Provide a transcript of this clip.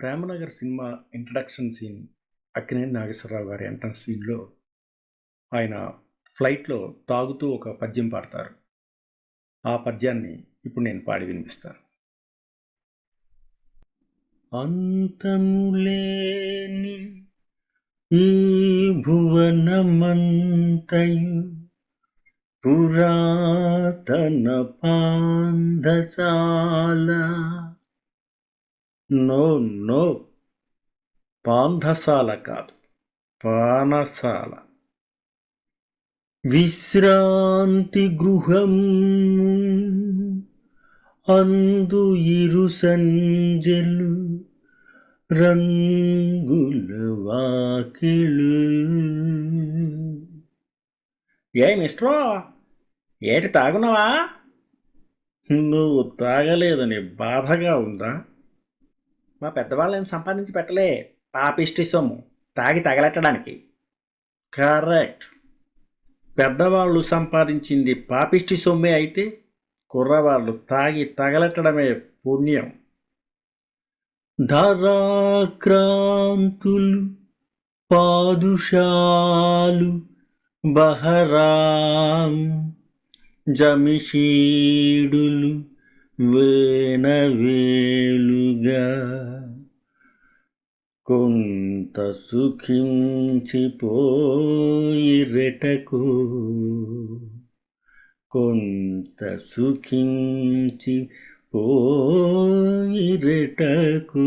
Premanagar cinema introduction scene Akkineni Nageswara Rao గారి entrance సీన్లో ఆయన ఫ్లైట్లో తాగుతూ ఒక పద్యం పాడతారు. ఆ పద్యాన్ని ఇప్పుడు నేను పాడి వినిపిస్తాను. అంతములేని ఈ భువనమంతయు పురాతన పాంధశాల నో నో. పాంధశాల కాదు. పానశాల. విశ్రాంతి గృహం. అందు ఇరు సంజలు. రంగుల వాకిలు. ఏ మిస్ట్రో ఏటి తాగునవా నువ్వు తాగలేదని బాధగా ఉందా? మా పెద్దవాళ్ళని సంపాదించి పెట్టలే. పాపిష్టి సొమ్ము తాగి తగలెట్టడానికి. కరెక్ట్. పెద్దవాళ్ళు సంపాదించింది పాపిష్టి సొమ్మే అయితే కుర్రవాళ్ళు తాగి తగలెట్టడమే పుణ్యం. ధరాక్రాంతులు పాదుషాలు బహరాం జమిషీడులు వేణవేలుగా కొంత సుఖించిపోయి రెటకు కొంత సుఖించి పోయి రెటకు